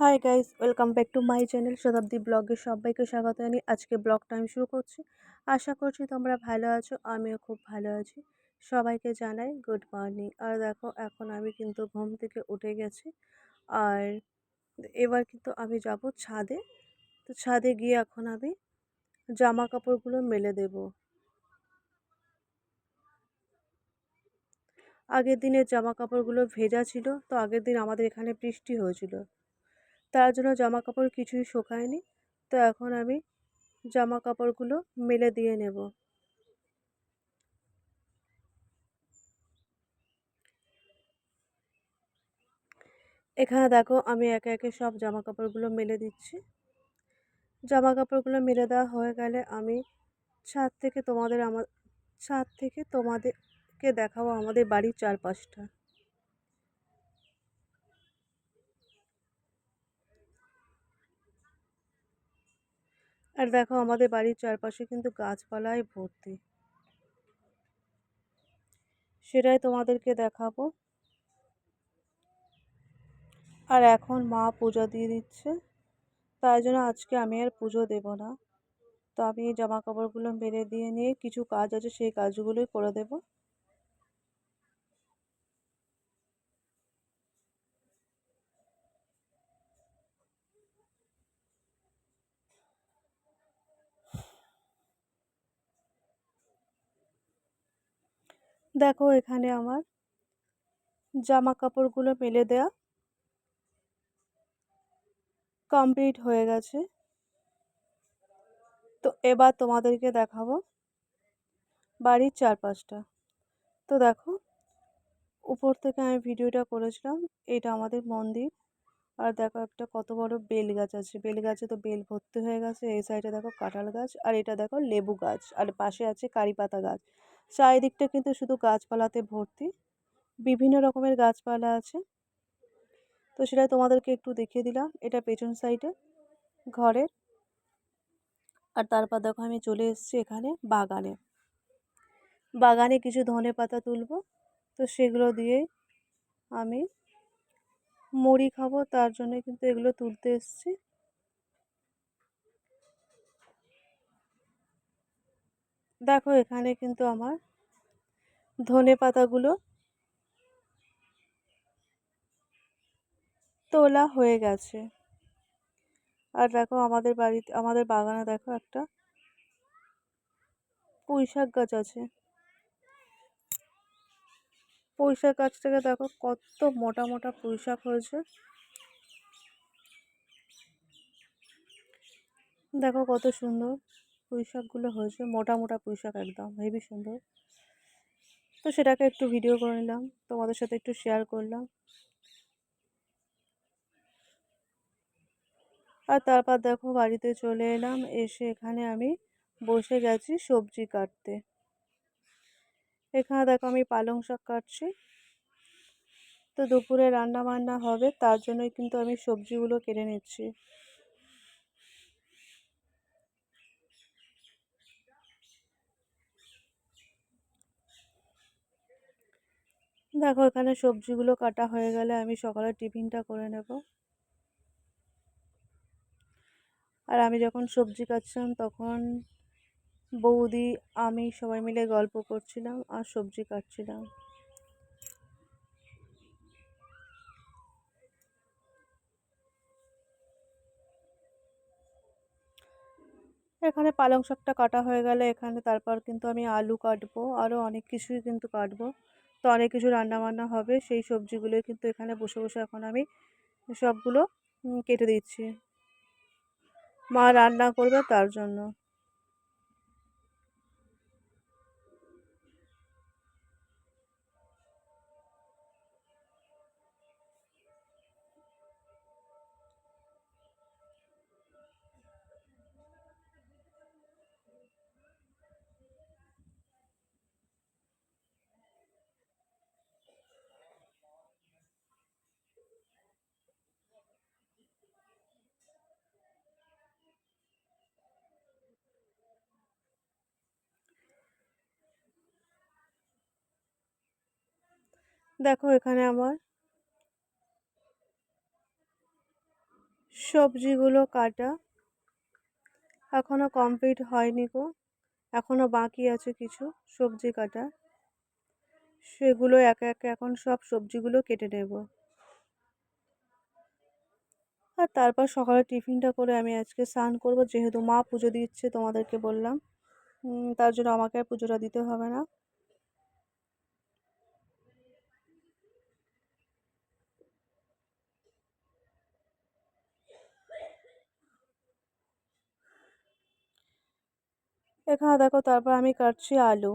Hi guys welcome back to my channel Shatabdi ব্লগে সবাইকে স্বাগত জানিয়ে আজকে ব্লগটা আমি শুরু করছি। আশা করছি তোমরা ভালো আছো, আমিও খুব ভালো আছি। সবাইকে জানাই গুড মর্নিং আর দেখো, এখন আমি কিন্তু ঘুম থেকে উঠে গেছি। আর এবার কিন্তু আমি যাব ছাদে। তো ছাদে গিয়ে এখন আমি জামা কাপড়গুলো মেলে দেব। আগের দিনের জামা কাপড়গুলো ভেজা ছিল, তো আগের দিন আমাদের এখানে বৃষ্টি হয়েছিল। তার জন্য জামা কাপড় কিছুই শোকায়নি। তো এখন আমি জামা কাপড়গুলো মেলে দিয়ে নেব। এখানে দেখো আমি একে একে সব জামা কাপড়গুলো মেলে দিচ্ছি। জামা কাপড়গুলো মেলে দেওয়া হয়ে গেলে আমি ছাদ থেকে তোমাদের আমার ছাদ থেকে তোমাদেরকে দেখাবো আমাদের বাড়ির চারপাশটা। আর দেখো আমাদের বাড়ির চারপাশে কিন্তু গাছপালায় ভর্তি। সেটাই তোমাদেরকে দেখাবো। আর এখন মা পূজা দিয়ে দিচ্ছে। তাই জন্য আজকে আমি আর পুজো দেব না। তো আমি জামা কাপড়গুলো মেরে দিয়ে নিয়ে কিছু কাজ আছে, সেই কাজগুলোই করে দেবো। দেখো এখানে আমার জামা কাপড়গুলো মেলে দেয়া কমপ্লিট হয়ে গেছে। তো এবার তোমাদেরকে দেখাবো বাড়ির চারপাশটা। তো দেখো, উপর থেকে আমি ভিডিওটা করেছিলাম, এটা আমাদের মন্দির। আর দেখো একটা কত বড় বেল গাছ আছে। বেল গাছে তো বেল ভর্তি হয়ে গেছে, এই সাইডে দেখো কাঁঠাল গাছ, আর এটা দেখো লেবু গাছ, আর পাশে আছে কারি পাতা গাছ। চারিদিকটা কিন্তু শুধু গাছপালাতে ভর্তি। বিভিন্ন রকমের গাছপালা আছে। তো সেটা তোমাদেরকে একটু দেখিয়ে দিলাম। এটা পেছন সাইডে ঘরের। আর তারপর দেখো আমি চলে এসেছি এখানে বাগানে। বাগানে কিছু ধনে পাতা তুলবো। তো সেগুলো দিয়েই আমি মুড়ি খাব। তার জন্য কিন্তু এগুলো তুলতে এসছি। দেখো এখানে কিন্তু আমার ধনে পাতাগুলো তোলা হয়ে গেছে। আর দেখো আমাদের বাড়িতে, আমাদের বাগানে দেখো একটা পুঁই শাক গাছ আছে। পুঁই শাক গাছটাকে দেখো কত মোটা মোটা পুঁই শাক হয়েছে। দেখো কত সুন্দর। পুঁই শাকগুলো হয়েছে, মোটা মোটা পুঁই শাক একদম হেবি সুন্দর। তো সেটাকে একটু ভিডিও করে নিলাম, তোমাদের সাথে একটু শেয়ার করলাম। আর তারপর দেখো বাড়িতে চলে এলাম, এসে এখানে আমি বসে গেছি সবজি কাটতে। এখানে দেখো আমি পালং শাক কাটছি। তো দুপুরে রান্না বান্না হবে, তার জন্যই কিন্তু আমি সবজিগুলো কেটে নিচ্ছি। দেখো, এখানে সবজিগুলো কাটা হয়ে গেলে আমি সকালে টিফিনটা করে নেব। আর আমি যখন সবজি কাটছিলাম তখন বৌদি, আমি সবাই মিলে গল্প করছিলাম আর সবজি কাটছিলাম। এখানে পালং শাকটা কাটা হয়ে গেলে এখানে তারপর কিন্তু আমি আলু কাটবো আরও অনেক কিছুই কিন্তু কাটবো। তো অনেক কিছু রান্নাবান্না হবে। সেই সবজিগুলো কিন্তু এখানে বসে বসে এখন আমি সবগুলো কেটে দিচ্ছি। মা রান্না করবে তার জন্য। দেখো এখানে আমার সবজিগুলো কাটা। এখনও কমপ্লিট হয়নি গো। এখনও বাকি আছে কিছু সবজি কাটা। সেগুলো একে একে এখন সব সবজিগুলো কেটে নেব। আর তারপর সকালে টিফিনটা করে আমি আজকে স্নান করব। যেহেতু মা পুজো দিচ্ছে তোমাদেরকে বললাম। তার জন্য আমাকে আর পুজোটা দিতে হবে না। এখানে দেখো, তারপর আমি কাটছি আলু।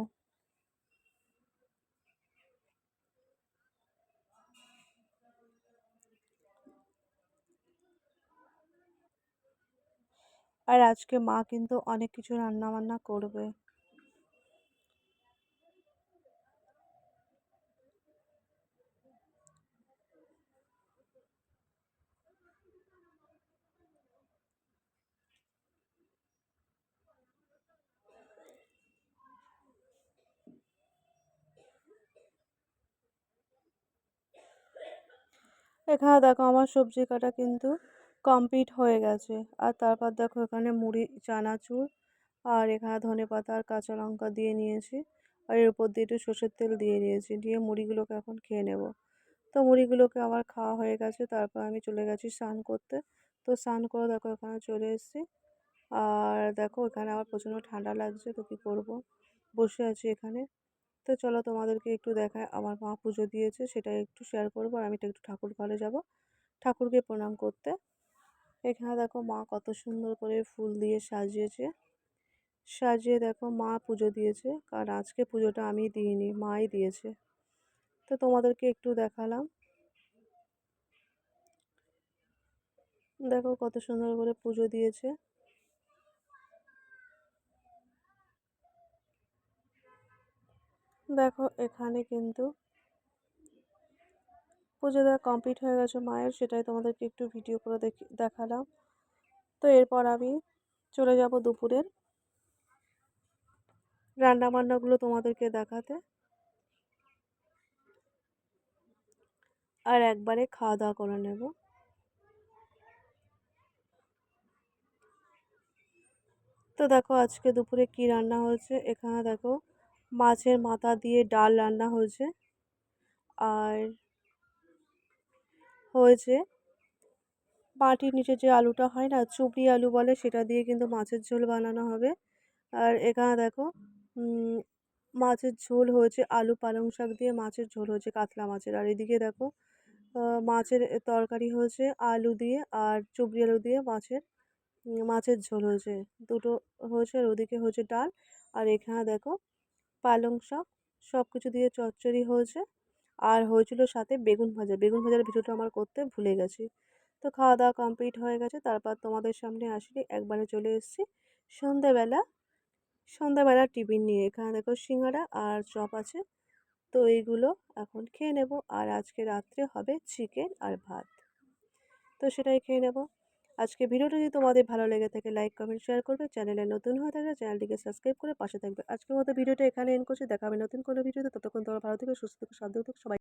আর আজকে মা কিন্তু অনেক কিছু রান্না বান্না করবে। এখানে দেখো আমার সবজি কাটা কিন্তু কমপ্লিট হয়ে গেছে। আর তারপর দেখো এখানে মুড়ি, চানাচুর আর এখানে ধনে পাতা আর কাঁচা লঙ্কা দিয়ে নিয়েছি। আর এর উপর দিয়ে একটু সর্ষের তেল দিয়ে নিয়েছি। দিয়ে মুড়িগুলোকে এখন খেয়ে নেব। তো মুড়িগুলোকে আমার খাওয়া হয়ে গেছে। তারপর আমি চলে গেছি স্নান করতে। তো স্নান করে দেখো এখানে চলে এসেছি। আর দেখো এখানে আমার প্রচণ্ড ঠান্ডা লাগছে। তো কী করব? বসে আছি এখানে। তো চলো তোমাদেরকে একটু দেখায় আমার মা পুজো দিয়েছে সেটা একটু শেয়ার করব আর আমি একটু ঠাকুর ঘরে যাব। ঠাকুরকে প্রণাম করতে। এখানে দেখো মা কত সুন্দর করে ফুল দিয়ে সাজিয়েছে। সাজিয়ে দেখো মা পুজো দিয়েছে, কারণ আজকে পুজোটা আমি দিইনি, মাই দিয়েছে। তো তোমাদেরকে একটু দেখালাম। দেখো কত সুন্দর করে পুজো দিয়েছে। দেখো, এখানে কিন্তু পুজো দেওয়া কমপ্লিট হয়ে গেছে মায়ের, সেটাই তোমাদেরকে একটু ভিডিও করে দেখি, দেখালাম। তো এরপর আমি চলে যাব দুপুরের রান্না বান্নাগুলো তোমাদেরকে দেখাতে। আর একবারে খাওয়া দাওয়া করে নেব। তো দেখো, আজকে দুপুরে কি রান্না হয়েছে? এখানে দেখো মাছের মাথা দিয়ে ডাল রান্না হয়েছে। আর হয়েছে মাটির নিচে যে আলুটা হয় না, চুবড়ি আলু বলে, সেটা দিয়ে কিন্তু মাছের ঝোল বানানো হবে। আর এখানে দেখো মাছের ঝোল হয়েছে আলু, পালং শাক দিয়ে মাছের ঝোল হয়েছে, কাতলা মাছের। আর এদিকে দেখো মাছের তরকারি হয়েছে আলু দিয়ে আর চুবড়ি আলু দিয়ে মাছের মাছের ঝোল হয়েছে। দুটো হয়েছে আর ওদিকে হয়েছে ডাল। আর এখানে দেখো পালং শাক সব কিছু দিয়ে চচ্চড়ি হয়েছে। আর হয়েছিল সাথে বেগুন ভাজা। বেগুন ভাজার ভিডিওটা আমার করতে ভুলে গেছি। তো খাওয়া দাওয়া কমপ্লিট হয়ে গেছে। তারপর তোমাদের সামনে আসলে একবারে চলে এসেছি। সন্ধ্যাবেলা সন্ধ্যাবেলা টিফিন নিয়ে। এখানে দেখো সিঙ্গারা আর চপ আছে। তো এইগুলো এখন খেয়ে নেব। আর আজকে রাত্রে হবে চিকেন আর ভাত। তো সেটাই খেয়ে নেব। আজকে ভিডিওটা যদি তোমাদের ভালো লেগে থাকে, লাইক, কমেন্ট, শেয়ার করবে। চ্যানেলে নতুন হয়ে থাকলে চ্যানেলটিকে সাবস্ক্রাইব করে পাশে থাকবে। আজকের মতো ভিডিওটা এখানে এন করছি। দেখাবে নতুন কোনো ভিডিওতে। ততক্ষণ তোমার ভালো থেকে, সুস্থ থেকে সাধ্য থেকে, সবাই